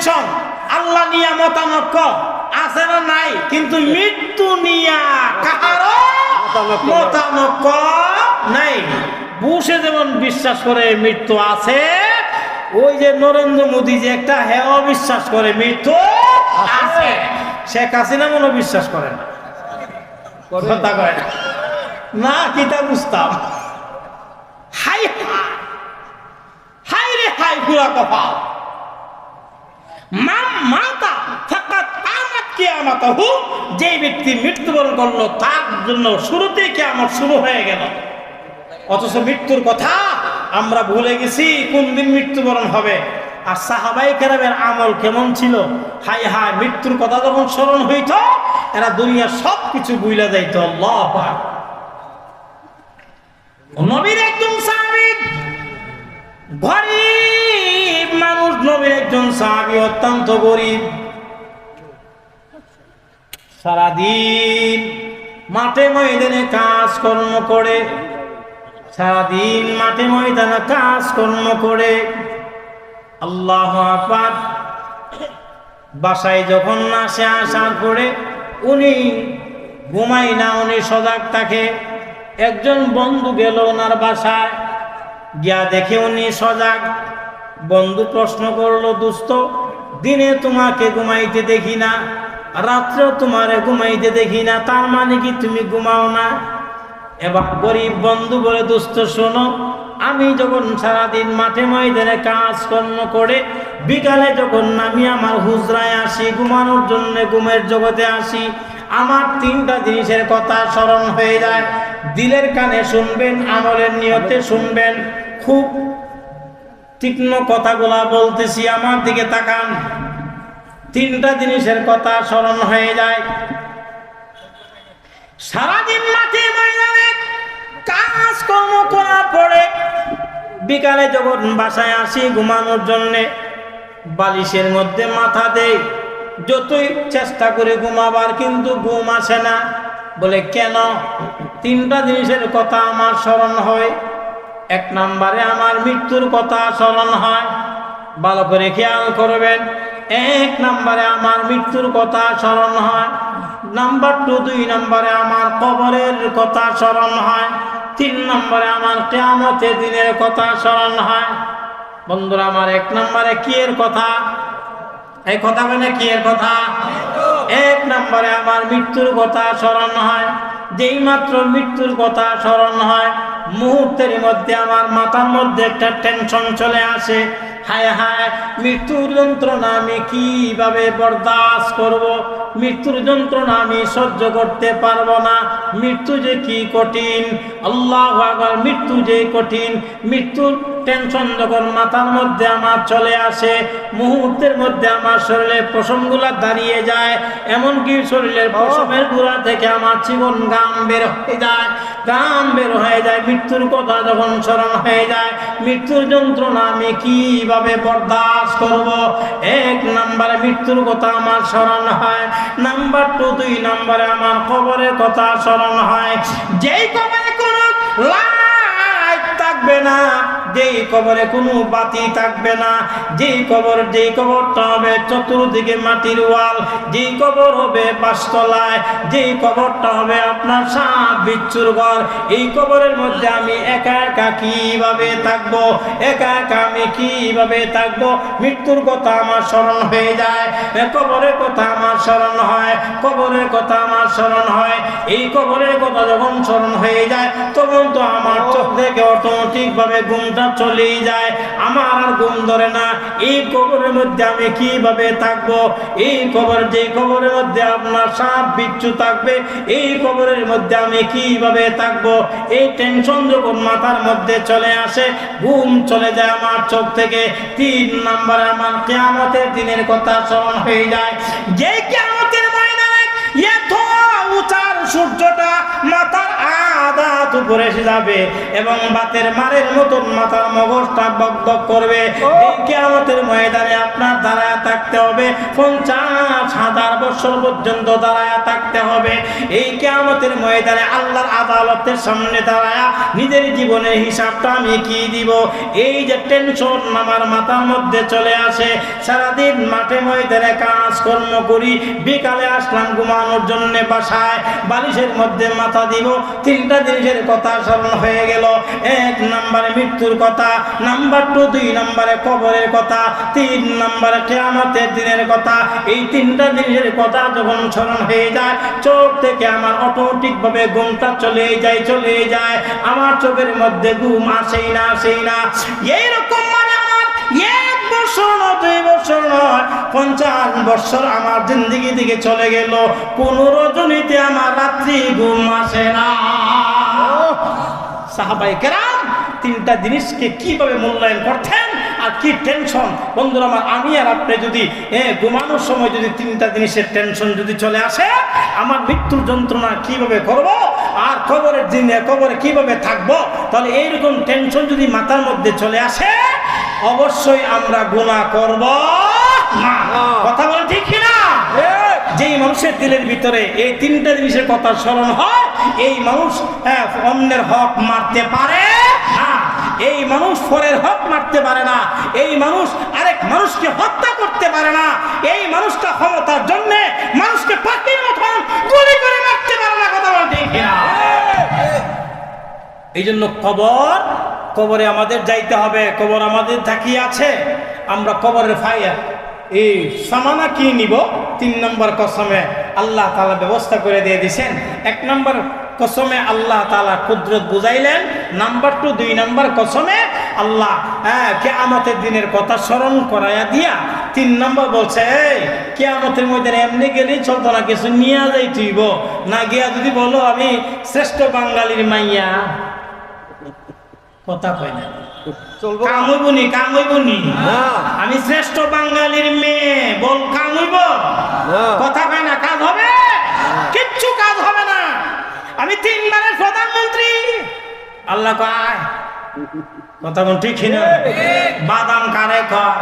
Tension আল্লাহ নিয়া মতানক্য আছে না নাই? কিন্তু মৃত্যু নিয়া কাহারও মতানক্য নাই। বুসে যেমন বিশ্বাস করে মৃত্যু আছে ওই যে নরেন্দ্র মোদী যে একটা হেও বিশ্বাস করে মৃত্যু আছে। শেখ হাসিনা মনে বিশ্বাস করে না। করে? কথা কয় না। না কিতা বুঝতাম হাই হাই হাই রে হাই পুরা কপাল। মাম মাতা ফাকাত আমাত কিয়ামাত হু যে ব্যক্তি মৃত্যুবরণ করল, তার জন্য শুরুতে কিয়ামত শুরু হয়ে গেল। অথচ মৃত্যুর কথা আমরা ভুলে গেছি, কোন দিন মৃত্যুবরণ হবে? আর সাহাবাই কেরামের আমল কেমন ছিল? হাই হাই মৃত্যুর কথা যখন স্মরণ হইত, এরা দুনিয়ার সব কিছু বুইলা যাইত। নবীর একজন সাহাবি, গরিব মানুষ নবীর একজন সাহাবি অত্যন্ত গরিব। সারাদিন মাঠে ময়দানে কাজ কর্ম করে, সারাদিন মাঠে ময়দানে কাজ কর্ম করে। আল্লাহ আকবার। বাসায় যখন আসে, আসার পরে উনি ঘুমাই না, উনি সজাগ থাকে। একজন বন্ধু গেল ওনার বাসায়, গিয়া দেখে উনি সজাগ। বন্ধু প্রশ্ন করল দুস্থ দিনে তোমাকে ঘুমাইতে দেখি না, রাত্রেও তোমারে ঘুমাইতে দেখি না, তার মানে কি তুমি ঘুমাও না? এবার গরিব বন্ধু বলে দুস্থ শোনো, আমি যখন সারাদিন মাঠে ময়দানে কাজকর্ম করে বিকালে যখন আমি আমার হুজরায় আসি, ঘুমানোর জন্য ঘুমের জগতে আসি, আমার তিনটা জিনিসের কথা স্মরণ হয়ে যায়। দিলের কানে শুনবেন, আমলের নিয়তে শুনবেন, খুব তীক্ষ্ণ কথাগুলা বলতেছি, আমার দিকে তাকান। তিনটা জিনিসের কথা স্মরণ হয়ে যায়। সারাদিন মাঠে ময়দানে কাজ কর্ম করার পরে বিকালে যখন বাসায় আসি ঘুমানোর জন্যে, বালিশের মধ্যে মাথা দেই। যতই চেষ্টা করে ঘুমাবার কিন্তু ঘুম আসে না। বলে, কেন? তিনটা জিনিসের কথা আমার স্মরণ হয়। এক নম্বরে আমার মৃত্যুর কথা স্মরণ হয়। ভালো করে খেয়াল করবেন। এক নম্বরে আমার মৃত্যুর কথা স্মরণ হয়। নাম্বার টু, দুই নম্বরে আমার কবরের কথা স্মরণ হয়। তিন নম্বরে আমার কেয়ামতে দিনের কথা স্মরণ হয়। বন্ধুরা, আমার এক নম্বরে কি এর কথা? এই কথা মানে কি এর কথা? এক নম্বরে আমার মৃত্যুর কথা স্মরণ হয়। যেই মাত্র মৃত্যুর কথা স্মরণ হয় মুহূর্তের মধ্যে আমার মাথার মধ্যে একটা টেনশন চলে আসে। হায় হায়, মৃত্যুর যন্ত্রণা আমি কীভাবে বরদাস্ত করব? মৃত্যুর যন্ত্রণা আমি সহ্য করতে পারব না। মৃত্যু যে কি কঠিন? আল্লাহ আকবার মৃত্যু যে কঠিন? মৃত্যুর টেনশন যখন মাথার মধ্যে আমার চলে আসে মুহূর্তের মধ্যে আমার শরীরের পশমগুলা দাঁড়িয়ে যায় এমনকি শরীরের পশমের গুড়া থেকে আমার জীবন গাম বের হয়ে যায় গাম বের হয়ে যায় মৃত্যুর কথা যখন স্মরণ হয়ে যায় মৃত্যুর যন্ত্রণা আমি কীভাবে বরদাস্ত করব? এক নম্বরে মৃত্যুর কথা আমার স্মরণ হয় নাম্বার টু দুই নাম্বারে আমার খবরের কথা স্মরণ হয়। যেই কবরে কোনো থাকবে না যেই কবরে কোনো বাতি থাকবে না, যেই কবর, যেই কবরটা হবে চতুর্দিকে মাটির ওয়াল, যেই কবর হবে পাঁচতলায় যেই কবরটা হবে আপনার সাপ বিচ্ছুর ঘর, এই কবরের মধ্যে আমি একা একা কীভাবে থাকব, একা একা আমি কীভাবে থাকব? মৃত্যুর কথা আমার স্মরণ হয়ে যায় কবরের কথা আমার স্মরণ হয়, কবরের কথা আমার স্মরণ হয়, এই কবরের কথা যখন স্মরণ হয়ে যায়, তখন তো আমার চোখ থেকে অটোমেটিক ভাবে ঘুমটা চলেই যায়, আমার আর ঘুম ধরে না। এই কবরের মধ্যে আমি কীভাবে থাকব? এই কবর, যে কবরের মধ্যে আপনার সাপ, বিচ্ছু থাকবে, এই কবরের মধ্যে আমি কীভাবে থাকব? এই টেনশন যখন মাথার মধ্যে চলে আসে, ঘুম চলে যায় আমার চোখ থেকে। তিন নম্বরে আমার কেয়ামতের দিনের কথা স্মরণ হয়ে যায়। যে কেয়ামতের ময়দানে এত উচার সূর্যটা মাথার আদাত উপরে এসে যাবে এবং বাতের মারের মতন মাথার মগজটা বকবক করবে। কেয়ামতের ময়দানে আপনার দাঁড়ায় থাকতে হবে। পঞ্চাশ হাজার বছর পর্যন্ত দাঁড়ায় থাকতে হবে। এই কেয়ামতের ময়দানে আল্লাহর আদালতের সামনে দাঁড়ায়া নিজের জীবনের হিসাবটা আমি কি দিব? এই যে টেনশন আমার মাথার মধ্যে চলে আসে। সারাদিন মাঠে ময়দানে কাজকর্ম করি, বিকালে আসলাম ঘুমানোর জন্য বাসায়, বালিশের মধ্যে মাথা দিব, তিনটা জিনিসের কথা স্মরণ হয়ে গেল। এক নম্বরে মৃত্যুর কথা, নাম্বার টু দুই নম্বরে কবরের কথা, তিন নম্বরে কেয়ামতের দিনের কথা। এই তিনটা জিনিসের কথা যখন স্মরণ হয়ে যায়, চোখ থেকে আমার অটোমেটিক ভাবে ঘুমটা চলে যায় চলে যায়। আমার চোখের মধ্যে ঘুম আসেই না আসেই না। এইরকম মানে আমার এক বছর নয়, দুই বছর নয়, পঞ্চাশ বছর আমার জিন্দিগি থেকে চলে গেল। কোন রজনীতে আমার রাত্রি ঘুম আসে না। সাহাবাই কেরাম তিনটা জিনিসকে কীভাবে মূল্যায়ন করতেন আর কি টেনশন বন্ধুরা আমার আমি আর আপনি যদি এ, ঘুমানোর সময় যদি তিনটা জিনিসের টেনশন যদি চলে আসে আমার মৃত্যুর যন্ত্রণা কীভাবে করব আর কবরের দিনে কবরে কীভাবে থাকব? তাহলে এইরকম টেনশন যদি মাথার মধ্যে চলে আসে অবশ্যই আমরা গুণা করব না। কথা বলে ঠিক কিনা? যেই মানুষের দিলের ভিতরে এই তিনটা জিনিসের কথা স্মরণ হয় এই মানুষ হ্যাঁ, অন্যের হক মারতে পারে না এই মানুষ পরের হক মারতে পারে না এই মানুষ আরেক মানুষকে হত্যা করতে পারে না এই মানুষটা ক্ষমতার জন্য মানুষকে মতন গুলি করে মারতে পারে না কথা বলতে এই জন্য কবর কবরে আমাদের যাইতে হবে কবর আমাদের তাকিয়ে আছে আমরা কবরের ফাইয়া এই সামানা কি নিব? তিন নম্বর কসমে। আল্লাহ তালা ব্যবস্থা করে দিয়ে দিছেন। এক নম্বর কসমে আল্লাহ তালা কুদরত বুঝাইলেন। নাম্বার টু, দুই নম্বর কসমে আল্লাহ হ্যাঁ কেয়ামতের দিনের কথা স্মরণ করাইয়া দিয়া তিন নম্বর বলছে কেয়ামতের মধ্যে এমনি গেলেই চলতো না, কিছু নিয়ে যাই তুইব না গিয়া যদি বলো আমি শ্রেষ্ঠ বাঙালির মাইয়া। কথা কয় না। আমি শ্রেষ্ঠ বাঙালির মেয়ে বল না। কথা কয় না কাজ হবে? কিচ্ছু কাজ হবে না। আমি তিনবারের প্রধানমন্ত্রী। আল্লাহ কয় কথা কোন ঠিক না বাদাম কারে কয়?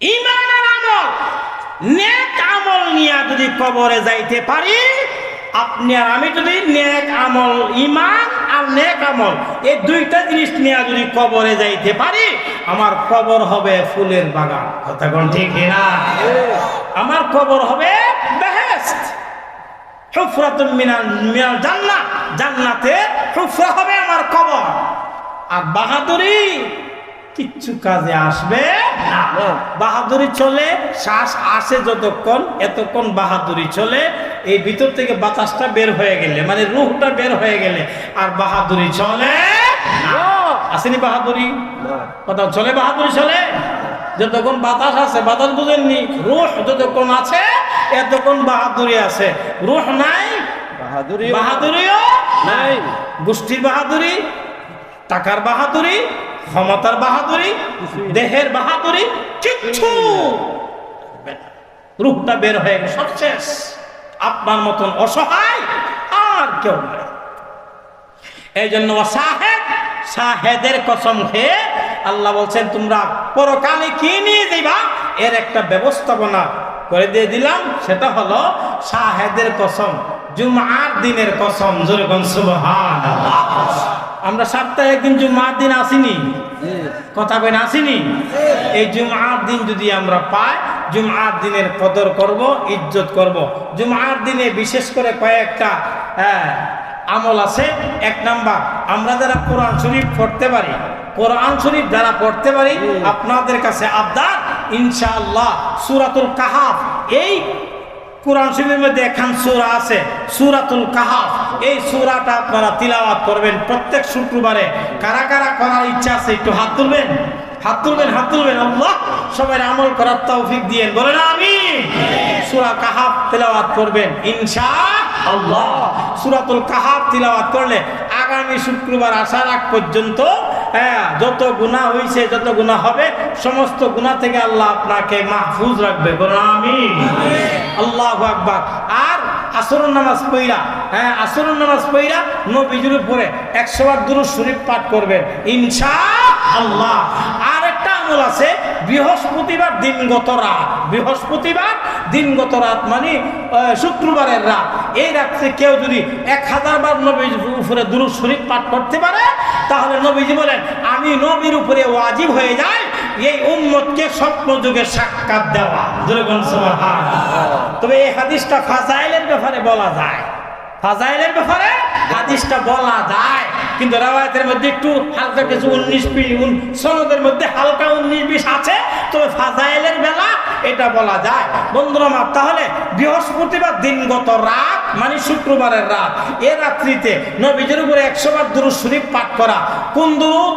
ইমান আর আমল নেক আমল নিয়ে যদি কবরে যাইতে পারি আপনি আর আমি যদি নেক আমল ইমান আর নেক আমল। এই দুইটা জিনিস নিয়ে যদি কবরে যাইতে পারি, আমার কবর হবে ফুলের বাগান। কথা কোন ঠিক না আমার কবর হবে বেহেস্ট হুফরাতুন মিনাল মিনাল জান্নাত জান্নাতে হুফরা হবে আমার কবর। আর বাহাদুরি কিচ্ছু কাজে আসবে না। বাহাদুরি চলে শ্বাস আসে যতক্ষণ এতক্ষণ বাহাদুরি চলে। এই ভিতর থেকে বাতাসটা বের হয়ে গেলে মানে রুহটা বের হয়ে গেলে আর বাহাদুরি চলে। আসেনি বাহাদুরি। কথা চলে বাহাদুরি চলে? যতক্ষণ বাতাস আছে বাতাস বুঝেননি। রুহ যতক্ষণ আছে এতক্ষণ বাহাদুরি আছে। রুহ নাই? বাহাদুরি বাহাদুরিও নাই। নাই। গোষ্ঠীর বাহাদুরি টাকার বাহাদুরি ক্ষমতার বাহাদুরি, দেহের বাহাদুরি, কিচ্ছু। রূপটা বের হয়ে গেল আপনার মতন অসহায় আর কেউ নাই। এই জন্য সাহেব সাহেদের কসম খেয়ে আল্লাহ বলছেন, তোমরা পরকালে কি নিয়ে যাইবা? এর একটা ব্যবস্থাপনা করে দিয়ে দিলাম, সেটা হলো শাহেদের কসম জুমার দিনের কসম যেরকম সুবহান আমরা সপ্তাহে একদিন জুমার দিন আসিনি। কথা কই না আসিনি এই জুমার দিন যদি আমরা পাই জুমার দিনের কদর করব ইজ্জত করব। জুমার দিনে বিশেষ করে কয়েকটা হ্যাঁ, আমল আছে। এক নাম্বার আমরা যারা কোরআন শরীফ পড়তে পারি কোরআন শরীফ যারা পড়তে পারি আপনাদের কাছে আবদার ইনশাআল্লাহ সুরাতুল কাহাফ এই কোরআন শরীফের মধ্যে একখান সূরা আছে, সূরাতুল কাহাফ। এই সুরাটা আপনারা তিলাওয়াত করবেন প্রত্যেক শুক্রবারে। কারা কারা করার ইচ্ছা আছে একটু হাত তুলবেন? হাত তুলবেন হাত তুলবেন। আল্লাহ সবাই আমল করার তৌফিক দিয়ে বলেন আমি সুরা কাহাফ তিলাওয়াত করবেন ইনশা আল্লাহ সুরাতুল কাহাফ তিলাওয়াত করলে আগামী শুক্রবার আসার আগ পর্যন্ত হ্যাঁ যত গুণা হয়েছে যত গুণা হবে সমস্ত গুণা থেকে আল্লাহ আপনাকে মাহফুজ রাখবে। আমি আল্লাহ আকবার। আর আসরুন নামাজ পইরা হ্যাঁ আসরুন নামাজ পইরা নবীজুর উপরে একশো বার দুরু শরীফ পাঠ করবেন। ইনশা আল্লাহ আর আমল আছে, বৃহস্পতিবার দিনগত রাত। বৃহস্পতিবার দিনগত রাত মানে শুক্রবারের রাত। এই রাত্রে কেউ যদি এক হাজার বার নবীর উপরে দুরুদ শরীফ পাঠ করতে পারে, তাহলে নবীজি বলেন, আমি নবীর উপরে ওয়াজিব হয়ে যাই, এই উম্মতকে স্বপ্ন যুগে সাক্ষাৎ দেওয়া। তবে এই হাদিসটা ফাজাইলের ব্যাপারে বলা যায়। ফাজাইলের ব্যাপারে হাদিসটা বলা যায়। কিন্তু রাওয়ায়াতের মধ্যে একটু হালকা কিছু উনিশ বিশ সনদের মধ্যে হালকা উনিশ বিশ আছে। তবে ফাজাইলের বেলা এটা বলা যায়। বন্ধুরা তাহলে বৃহস্পতিবার দিনগত রাত মানে শুক্রবারের রাত এ রাত্রিতে নবীজের উপরে একশো বার দুরুদ শরীফ পাঠ করা। কোন দুরুদ?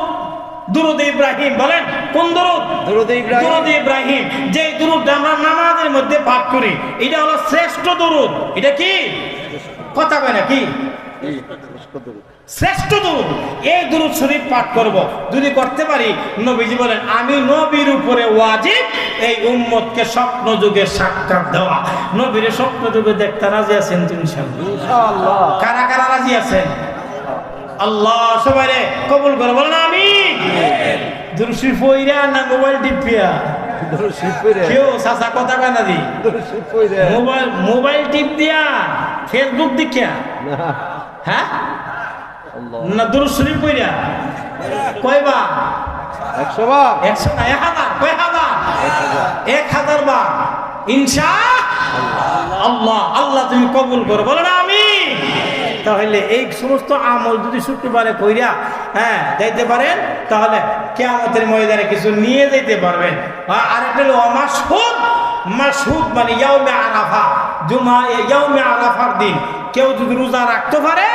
দুরুদ ইব্রাহিম বলেন কোন দুরুদ? দুরুদ ইব্রাহিম। দুরুদ ইব্রাহিম। যে দুরুদ আমরা নামাজের মধ্যে পাঠ করি এটা হলো শ্রেষ্ঠ দুরুদ। এটা কি? কথা কয় না কি? এই, পুষ্প দুরুদ। শ্রেষ্ঠ দুরুদ এই দুরুদ শরীফ পাঠ করব। যদি করতে পারি নবীজি বলেন আমি নবীর উপরে ওয়াজিব এই উম্মতকে স্বপ্ন যুগে সাক্ষাৎ দেওয়া। নবীর স্বপ্ন যুগে দেখতে রাজি আছেন ইনশাআল্লাহ। কারা কারা রাজি আছেন? আল্লাহ সবাই রে কবুল করে বলেন আমি দুরুশি ফইরা না মোবাইল টিপিয়া? কেউ কথা কয় না দি। মোবাইল মোবাইল টিপ দিয়া ফেসবুক দেখিয়া? হ্যাঁ। না দুরুদ শরীফ কইরা কয়বা একশো বার একশো না এক হাজার কয় হাজার? এক হাজার বার। ইনশা আল্লাহ। আল্লাহ তুমি কবুল করো। বলো না আমি তাহলে এই সমস্ত আমল যদি শুক্রবারে কইরা হ্যাঁ যাইতে পারেন তাহলে কেয়ামতের ময়দানে কিছু নিয়ে যেতে পারবেন। আর আরেকটা হলো মাসহুদ মাসহুদ মানে ইয়াউমে আরাফা। জুমা ইয়াউমে আরাফার দিন। কেউ যদি রোজা রাখতে পারে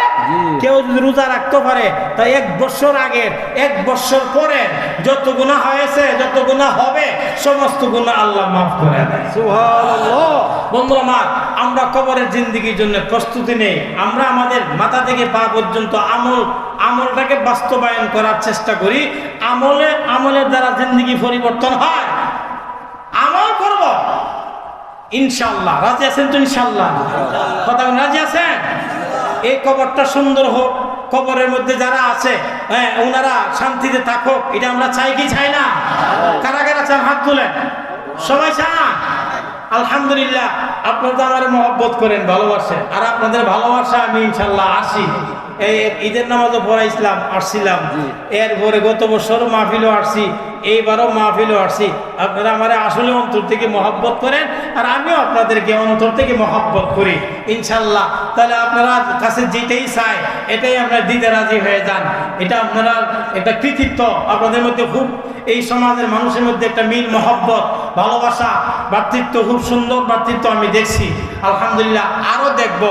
কেউ যদি রোজা রাখতে পারে তা এক বছর আগের এক বছর পরে যত গুণা হয়েছে যত গুণা হবে সমস্ত গুণা আল্লাহ মাফ করে দেয়। সুবহানাল্লাহ। বন্ধু আমার আমরা কবরের জিন্দিগির জন্য প্রস্তুতি নেই। আমরা আমাদের মাথা থেকে পা পর্যন্ত আমল আমলটাকে বাস্তবায়ন করার চেষ্টা করি। আমলে আমলের দ্বারা জিন্দিগি পরিবর্তন হয়। আমল করব। ইনশাল্লাহ রাজি আছেন তো ইনশাল্লাহ কথা রাজি আছেন? এই কবরটা সুন্দর হোক, কবরের মধ্যে যারা আছে হ্যাঁ ওনারা শান্তিতে থাকুক, এটা আমরা চাই কি চাই না? কারা কারা চান? হাত তুলেন। সবাই চান? আলহামদুলিল্লাহ, আপনারা আমার মহব্বত করেন, ভালোবাসেন। আর আপনাদের ভালোবাসা আমি ইনশাল্লাহ আসি। এই ঈদের নামাজও পড়াইছিলাম আসছিলাম। এরপরে গত বছর মাহফিলও আসছি এইবারও মাহফিলও আসছি। আপনারা আমার আসলে অন্তর থেকে মহব্বত করেন আর আমিও আপনাদেরকে অন্তর থেকে মহব্বত করি ইনশাল্লাহ। তাহলে আপনারা কাছে যেটাই চায় এটাই আপনারা দিতে রাজি হয়ে যান। এটা আপনারা একটা কৃতিত্ব আপনাদের মধ্যে খুব এই সমাজের মানুষের মধ্যে একটা মিল মহব্বত ভালোবাসা ভ্রাতৃত্ব খুব সুন্দর ভ্রাতৃত্ব আমি দেখছি। আলহামদুলিল্লাহ আরও দেখব।